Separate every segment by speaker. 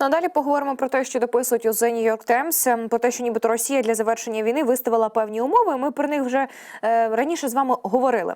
Speaker 1: Надалі поговоримо про те, що дописують у The New York Times, ем, про те, що нібито Росія для завершення війни виставила певні умови. Ми про них вже е, раніше з вами говорили.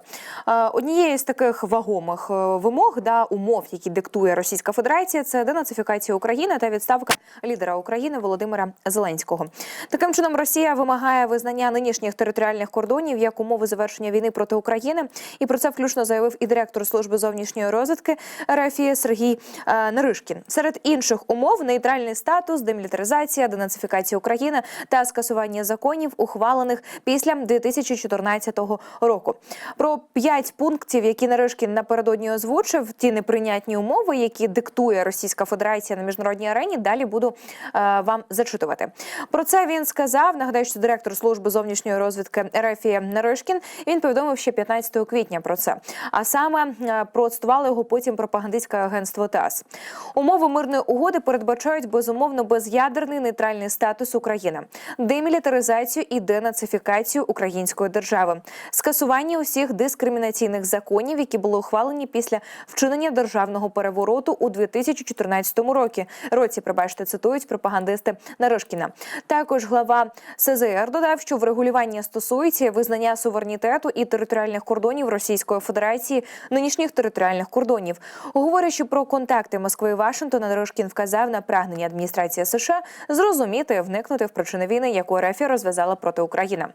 Speaker 1: Е, однією з таких вагомих е, вимог да умов, які диктує Російська Федерація, це денацифікація України та відставка лідера України Володимира Зеленського. Таким чином, Росія вимагає визнання нинішніх територіальних кордонів як умови завершення війни проти України. І про це включно заявив і директор служби зовнішньої розвідки РФ Сергій е, Наришкін. Серед інших умов нейтральний статус, демілітаризація, денацифікація України та скасування законів, ухвалених після 2014 року. Про п'ять пунктів, які Наришкін напередодні озвучив, ті неприйнятні умови, які диктує Російська Федерація на міжнародній арені. Далі буду е, вам зачитувати. Про це він сказав. Нагадаю, що директор служби зовнішньої розвідки РФ Наришкін. Він повідомив ще 15 квітня про це. А саме е, процитували його потім пропагандистське агентство ТАСС. Умови мирної угоди передбачають безумовно без'ядерний нейтральний статус України, демілітаризацію і денацифікацію української держави, скасування усіх дискримінаційних законів, які були ухвалені після вчинення державного перевороту у 2014 році. Році, пробачте, цитують пропагандисти Наришкіна. Також глава СЗР додав, що врегулювання стосується визнання суверенітету і територіальних кордонів Російської Федерації, нинішніх територіальних кордонів. Говорячи про контакти Москви і Вашингтона, Наришкін вказав на прагнення адміністрації США зрозуміти вникнути в причини війни, яку РФ розв'язала проти України.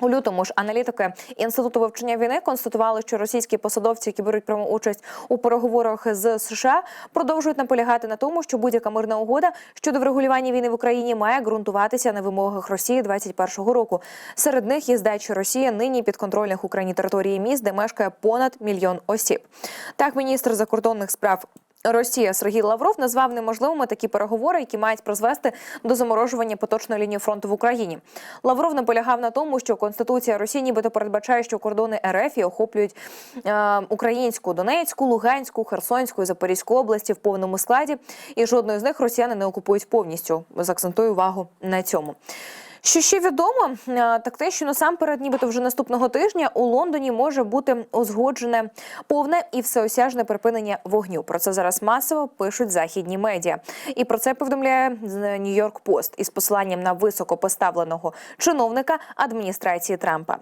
Speaker 1: У лютому ж аналітики інституту вивчення війни констатували, що російські посадовці, які беруть пряму участь у переговорах з США, продовжують наполягати на тому, що будь-яка мирна угода щодо врегулювання війни в Україні має ґрунтуватися на вимогах Росії 21-го року. Серед них є здача Росії нині підконтрольних Україні території міст, де мешкає понад мільйон осіб. Так, міністр закордонних справ. Росія Сергій Лавров назвав неможливими такі переговори, які мають призвести до заморожування поточної лінії фронту в Україні. Лавров наполягав на тому, що конституція Росії нібито передбачає, що кордони РФ охоплюють е, українську, Донецьку, Луганську, Херсонську і Запорізьку області в повному складі, і жодної з них росіяни не окупують повністю. Закцентую увагу на цьому. Що ще відомо, е, так те, що насамперед, нібито вже наступного тижня у Лондоні може бути узгоджене повне і всеосяжне припинення вогню. Про це зараз масово пишуть західні медіа, і про це повідомляє Нью-Йорк Пост із посиланням на високопоставленого чиновника адміністрації Трампа.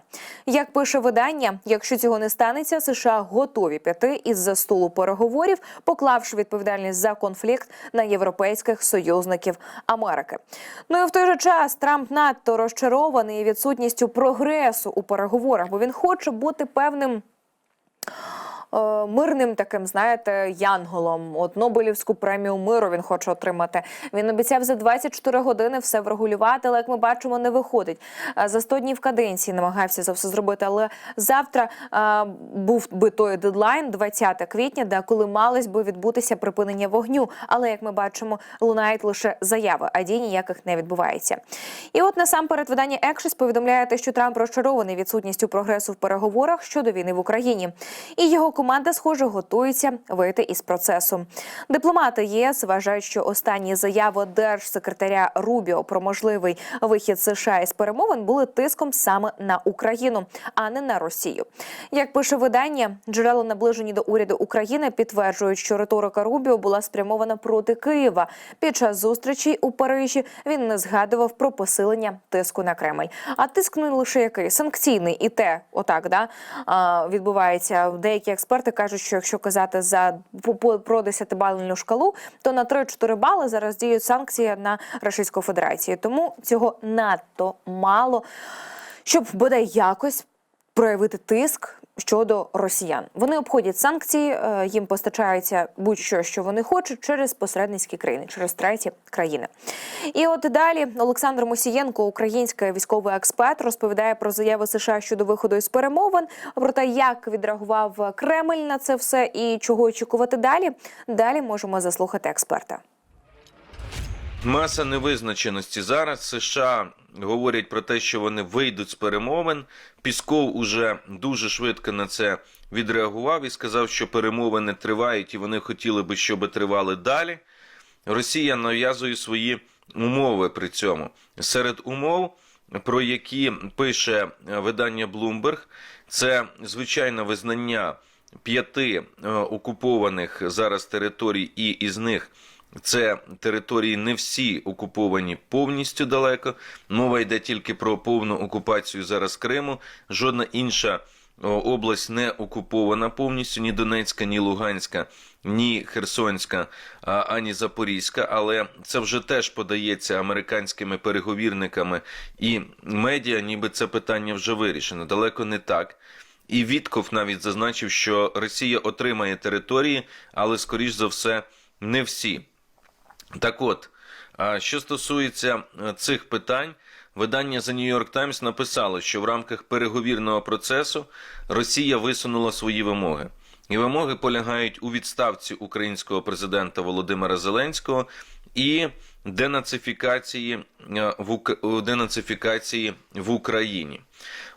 Speaker 1: Як пише видання, якщо цього не станеться, США готові піти із за столу переговорів, поклавши відповідальність за конфлікт на європейських союзників Америки. Ну і в той же час Трамп надто розчарований відсутністю прогресу у переговорах, бо він хоче бути певним. Е, Мирним таким, знаєте, янголом. От Нобелівську премію миру він хоче отримати. Він обіцяв за 24 години все врегулювати, але як ми бачимо, не виходить. Е, За 100 днів каденції намагався це все зробити. Але завтра е, був би той дедлайн, 20 квітня, де коли малось би відбутися припинення вогню. Але як ми бачимо, лунають лише заяви, а дій ніяких не відбувається. І от насамперед видання Екшіс повідомляє що Трамп розчарований відсутністю прогресу в переговорах щодо війни в Україні. І його команда, схоже, готується вийти із процесу. Дипломати ЄС вважають, що останні заяви держсекретаря Рубіо про можливий вихід США із перемовин були тиском саме на Україну, а не на Росію. Як пише видання, джерела наближені до уряду України підтверджують, що риторика Рубіо була спрямована проти Києва. Під час зустрічі у Парижі він не згадував про посилення тиску на Кремль. А тиск не лише який санкційний, і те, отак да відбувається. Деякі експерти кажуть, що якщо казати за про 10-бальну шкалу, то на 3-4 бали зараз діють санкції на Російську Федерацію. Тому цього надто мало, щоб бодай якось проявити тиск щодо росіян. Вони обходять санкції, е, їм постачається будь-що, що вони хочуть, через посередницькі країни, через треті країни. І от далі Олександр Мусієнко, український військовий експерт, розповідає про заяви США щодо виходу із перемовин, про те, як відреагував Кремль на це все і чого очікувати далі. Далі можемо заслухати експерта.
Speaker 2: Маса невизначеності зараз. США говорять про те, що вони вийдуть з перемовин. Пісков уже дуже швидко на це відреагував і сказав, що перемовини тривають, і вони хотіли би, щоб тривали далі. Росія нав'язує свої умови при цьому. Серед умов, про які пише е, видання Bloomberg, це звичайно визнання п'яти е, окупованих зараз територій, і із них Це території не всі окуповані повністю далеко. Мова йде тільки про повну окупацію зараз Криму. Жодна інша область не окупована повністю ні Донецька, ні Луганська, ні Херсонська, ані Запорізька. Але це вже теж подається американськими переговірниками і медіа, ніби це питання вже вирішено. Далеко не так. І Вітков навіть зазначив, що Росія отримає території, але скоріш за все не всі. Так от, що стосується е, цих питань, видання The New York Times написало, що в рамках переговірного процесу Росія висунула свої вимоги. І вимоги полягають у відставці українського президента Володимира Зеленського і денацифікації е, в денацифікації в Україні.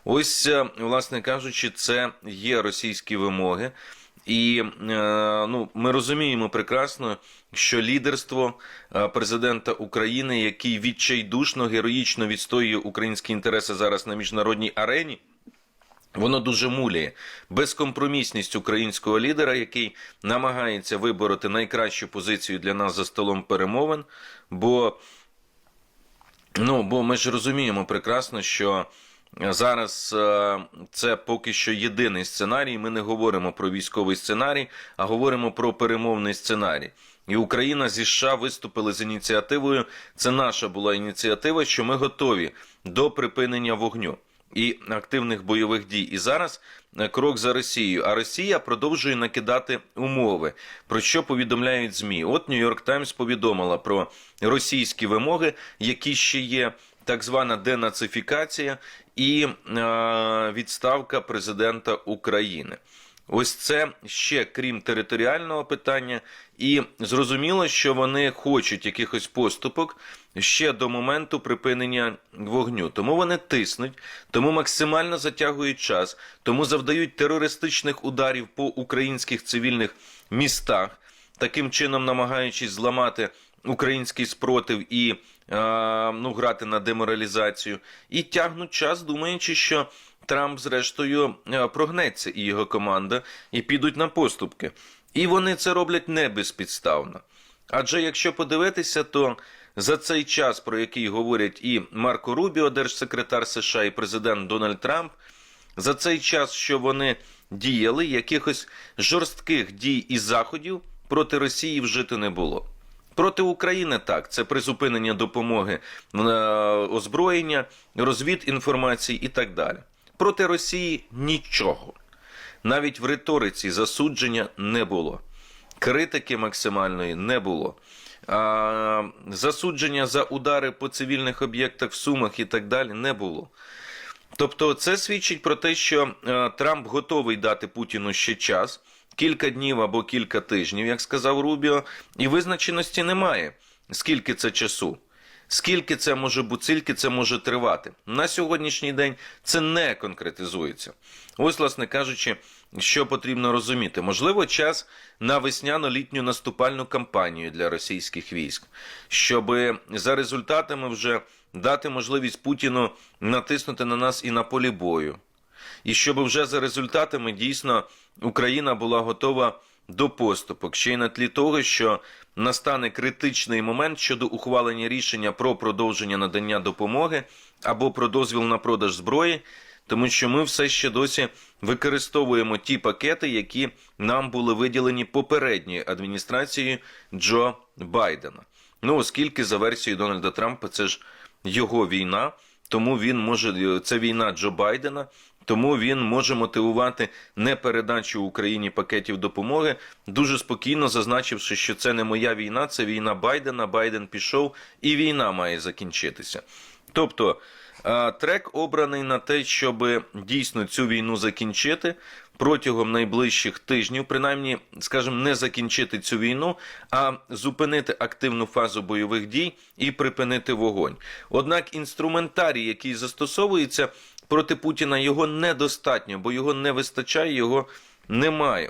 Speaker 2: Ось, е, власне кажучи, це є російські вимоги. І е, ну, ми розуміємо прекрасно, що лідерство е, президента України, який відчайдушно героїчно відстоює українські інтереси зараз на міжнародній арені, Воно дуже муляє безкомпромісність українського лідера, який намагається вибороти найкращу позицію для нас за столом перемовин. Бо, ну, бо ми ж розуміємо прекрасно, що зараз е, це поки що єдиний сценарій. Ми не говоримо про військовий сценарій, а говоримо про перемовний сценарій. І Україна зі США виступили з ініціативою. Це наша була ініціатива, що ми готові до припинення вогню і активних бойових дій. І зараз е, крок за Росією. А Росія продовжує накидати умови, про що повідомляють ЗМІ. От Нью-Йорк Таймс повідомила про російські вимоги, які ще є. Так звана денацифікація і е, відставка президента України. Ось це ще крім територіального питання, і зрозуміло, що вони хочуть якихось поступок ще до моменту припинення вогню. Тому вони тиснуть, тому максимально затягують час, тому завдають терористичних ударів по українських цивільних містах, таким чином намагаючись зламати український спротив і е, ну, грати на деморалізацію, і тягнуть час, думаючи, що Трамп, зрештою, е, прогнеться і його команда, і підуть на поступки. І вони це роблять не безпідставно. Адже якщо подивитися, то за цей час, про який говорять і Марко Рубіо, держсекретар США, і президент Дональд Трамп, за цей час, що вони діяли, якихось жорстких дій і заходів проти Росії вжити не було. Проти України так, це призупинення допомоги е, озброєння, розвід інформації і так далі. Проти Росії нічого. Навіть в риториці засудження не було. Критики максимальної не було. А, засудження за удари по цивільних об'єктах в Сумах і так далі не було. Тобто, це свідчить про те, що е, Трамп готовий дати Путіну ще час, кілька днів або кілька тижнів, як сказав Рубіо, і визначеності немає. Скільки це часу? Скільки це може бути, скільки це може тривати? На сьогоднішній день це не конкретизується. Ось, власне кажучи, що потрібно розуміти. Можливо, час на весняно-літню наступальну кампанію для російських військ, щоб за результатами вже дати можливість Путіну натиснути на нас і на полі бою. І щоб вже за результатами дійсно Україна була готова до поступок, ще й на тлі того, що настане критичний момент щодо ухвалення рішення про продовження надання допомоги або про дозвіл на продаж зброї, тому що ми все ще досі використовуємо ті пакети, які нам були виділені попередньою адміністрацією Джо Байдена. Ну, оскільки за версією Дональда Трампа це ж його війна, тому він може це війна Джо Байдена. Тому він може мотивувати не передачу Україні пакетів допомоги, дуже спокійно зазначивши, що це не моя війна, це війна Байдена. Байден пішов, і війна має закінчитися. Тобто е, трек обраний на те, щоб дійсно цю війну закінчити протягом найближчих тижнів, принаймні, скажімо, не закінчити цю війну, а зупинити активну фазу бойових дій і припинити вогонь. Однак інструментарій, який застосовується проти Путіна, його недостатньо, бо його не вистачає, його немає.